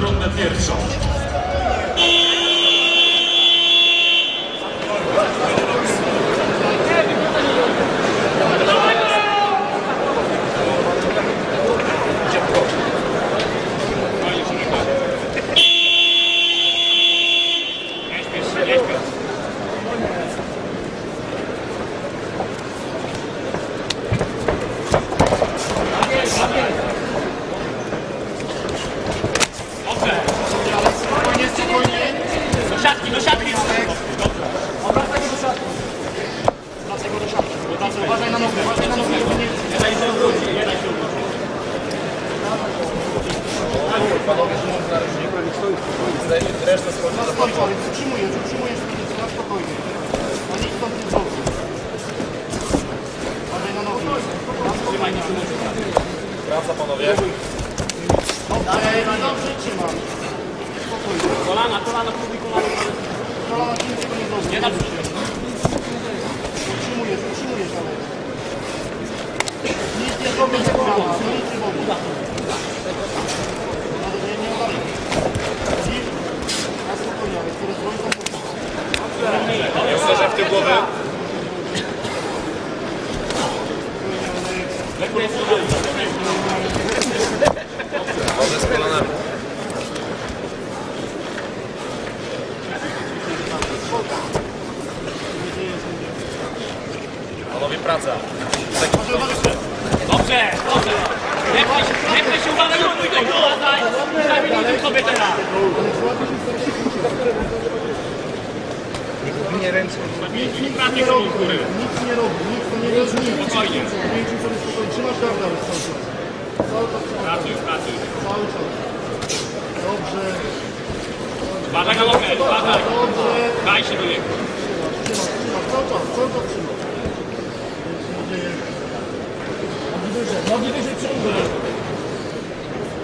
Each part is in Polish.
rundę pierwszą. Spokojnie, spokojnie. Do siatki, do siatki! Wracaj go do szatki. Wracaj go do szatki. Wracaj, uważaj na nogę, uważaj na nogę. bo nie- Nie daj się obrócić, nie daj się obrócić. Na spokojnie, utrzymujesz, utrzymujesz spinicę, na spokojnie. A nikt stąd nie zrobi. Uważaj na nogi. Trzymaj, nie przymusuj. Praca panowie. Dobrze, dobrze trzymam. Kolana, kolana, próbuj kolana. Kolana niczego nie na przód. Utrzymujesz, utrzymujesz, ale... Nic nie zrobi, nie kolana. No nic nie robi. Ale nie, nie dalej. Widzisz? Na spokojnie, ale które zrobi, to Nie uderzę w tył głowy. Lekko jest kolana. Chodzę z kolanami. Panowie praca. Dobrze, dobrze. Nie pchaj się, nie pchaj się, uważaj, uważaj, uważaj. Zabiliśmy sobie teraz. Są z góry. Nic nie robi, nic nie jest nic. Pięciu sobie spokojnie, trzymasz gardę cały czas. Cały czas, Pracuj, pracuj. cały czas. Dobrze, Uważaj na nogę, uważaj. dobrze. Daj się do niego. Trzymasz, trzymasz, cały czas, cały czas trzymasz. Nie. Nogi wyżej, nogi wyżej ciągle.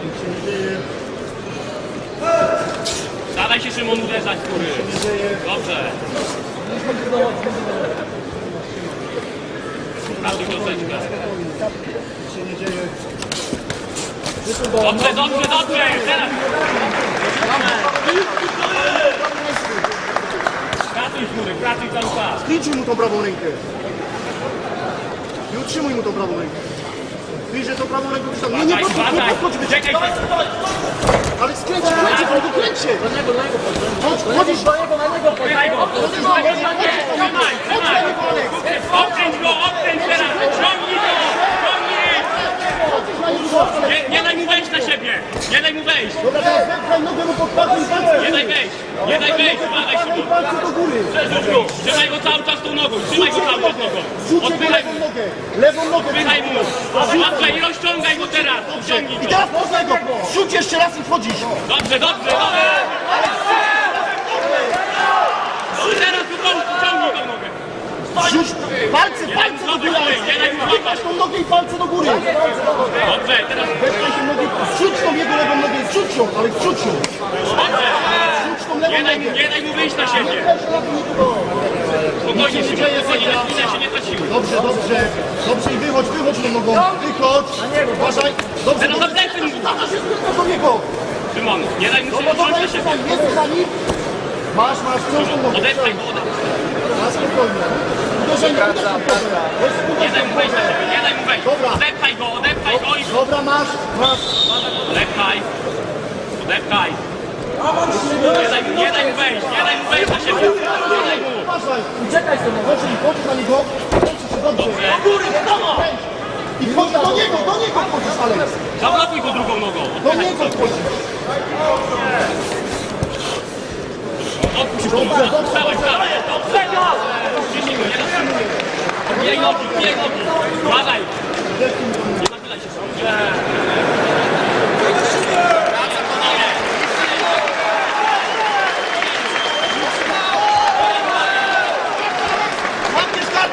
Nic się nie dzieje, Staraj się Szymon uderzać dzieje. Dobrze. Nie dzieje. Dobrze, dobrze, dobrze. Teraz. Pracuj z góry, pracuj cały czas. Sklinczuj mu tą prawą rękę. I utrzymuj mu tą prawą rękę. Wyjdzie tą prawą ręką wystaw. Nie, nie, podchodź, podchodź, wyciąg. Czekaj, Ale skręć, kręć się, tylko kręć się. Chodź, chodzisz. Pychaj go. Trzymaj, trzymaj, trzymaj. Odkręć go, odkręć teraz. Ciągnij go, ciągnij. Nie, nie daj mu wejść na siebie. Nie daj mu wejść. Dobra, wepchaj nogę mu pod palcem i palce. Nie daj wejść. Nie daj wejść. Palce do góry. Przerzuć go. Trzymaj go cały czas tą nogą. Trzymaj go cały czas nogą. Rzućcie go Odpychaj lewą mu. nogę. Lewą nogę. Odpychaj mu. Dobrze i rozciągaj go teraz. Ciągnij I go. teraz poznaj go. Rzuć jeszcze raz i wchodzisz. Dobrze, dobrze, dobrze. I teraz go ciągnij tą nogę. Rzuć palce, palce do góry. Nie daj złapać. tą nogę i palce do góry. Dobrze, teraz Wepchaj tą nogę. Zrzuć tą jego lewą nogę. Zrzuć ją, ale zrzuć ją. dobrze. Rzuć tą Nie lewą daj, mu- nogę. nie daj mu wyjść na siebie. Spokojnie, się nie dzieje, spokojnie, na się nie traciły. Dobrze, dobrze. Dobrze i wychodź, wychodź tą nogą. Wychodź. Uważaj. Dobrze, Teraz mu. Zadasz się tylko do niego. Szymon, nie daj mu No się dobra, na siebie. za nim, jesteś za nim. Masz, masz, wciąż tą nogę. Odepchaj go, odepchaj. Uderzenie. Jest Nie daj mu wejść na siebie, nie daj mu wejść. Dobra. Odepchaj go, odepchaj go i Dobra, masz, masz. odepchaj. Odepchaj. Nie daj mu, nie daj mu wejść, nie daj mu wejść na siebie. Nie daj mu. Uważaj. Uciekaj sobie. Chodź, chodź na niego. Kręć się dobrze. Dobrze. Góry, wiadomo. I chodź do niego, do niego wchodzisz, Aleks. Zablokuj go drugą nogą. Do niego wchodzisz. Odpuść go, odstałeś, stałeś. Dobrze, go, nie zatrzymuj. Bijaj nogi, bijaj nogi. Uważaj. Nie nachylaj się.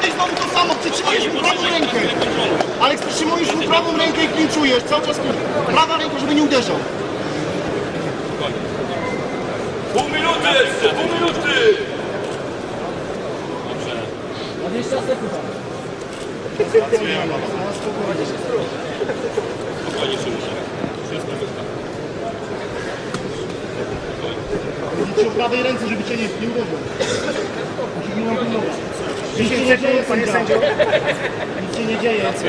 I znowu to samo. Przytrzymujesz mu prawą rękę. Aleks, przytrzymujesz mu prawą rękę i klinczujesz. Cały czas prawa ręka, żeby nie uderzał. Pół minuty jeszcze, pół minuty. Dobrze. 20 sekund. Spokojnie, Szymuś. Wszystko wystarczy. Idź o prawej ręce, żeby cię nie, nie uderzył. Musi mi pilnować. Nic się nie dzieje, panie sędzio. Nic się nie dzieje. Nic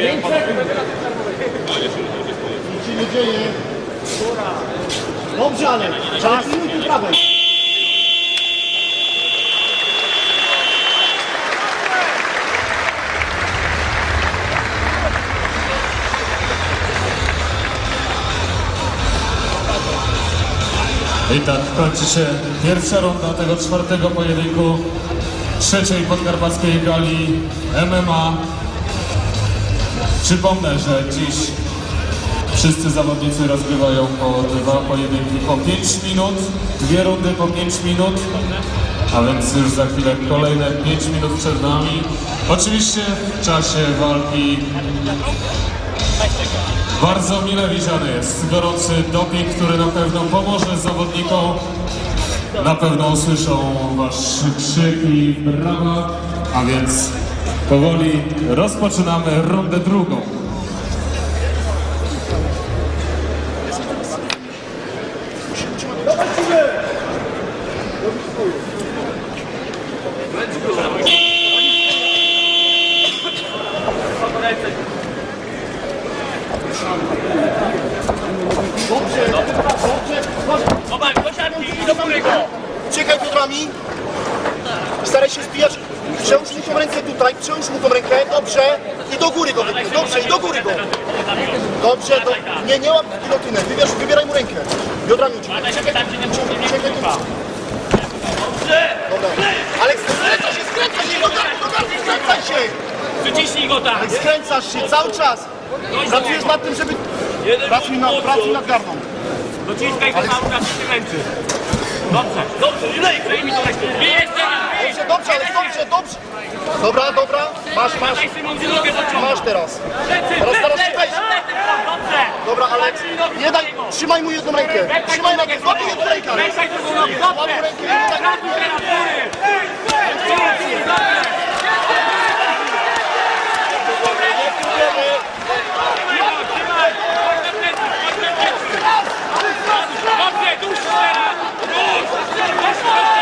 się nie dzieje. Dobrze, ale czas. Prawej. I tak kończy się pierwsza runda tego czwartego pojedynku trzeciej podkarpackiej gali MMA. Przypomnę, że dziś wszyscy zawodnicy rozgrywają po dwa pojedynki po 5 minut, dwie rundy po 5 minut, a więc już za chwilę kolejne 5 minut przed nami. Oczywiście w czasie walki bardzo mile widziany jest gorący doping, który na pewno pomoże zawodnikom. Na pewno usłyszą wasz krzyk i brawa, a więc powoli rozpoczynamy rundę drugą. Przełóż mu tą rękę, dobrze. I do góry go wypnij, dobrze, i do góry go. Dobrze, do... nie, nie łap gilotynę, wybierz, wybieraj mu rękę. Biodrami uciekaj. Dobra. Aleks, skręcaj się, skręcaj się, biodrami, biodrami, skręcaj się. Przyciśnij go tak. Skręcasz się cały czas. Pracujesz nad tym, żeby... Pracuj nad, pracuj nad gardą. Dociskaj go cały czas i się męczy. Dobrze, dobrze, lej, przejmij to Dobrze, dobrze, ale dobrze, dobrze. Dobra, dobra, masz, masz, masz teraz. Teraz, teraz. Dobra, Aleks, nie daj, trzymaj mu jedną rękę. Trzymaj złapie jedną rękę. Rękaj drugą nogę, dobrze. Trafił teraz góry. Przyjdź, dobrze. Trzymaj, chodź na plecy, chodź na plecy. Dobrze, dusz teraz. Dusz. Dusz, dobrze.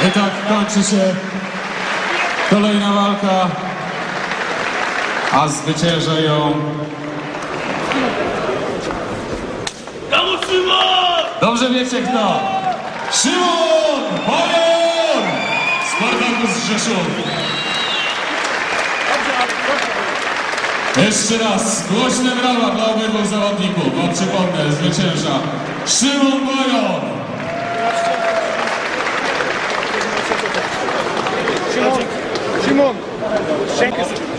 I tak kończy się kolejna walka, a zwycięża ją! Dobrze wiecie kto? Szymon Bajor! Spartacus z Rzeszów. Jeszcze raz głośne brawa dla obydwu zawodników, bo przypomnę, zwycięża Szymon Bajor. Szymon, Szymon, szczękę sobie.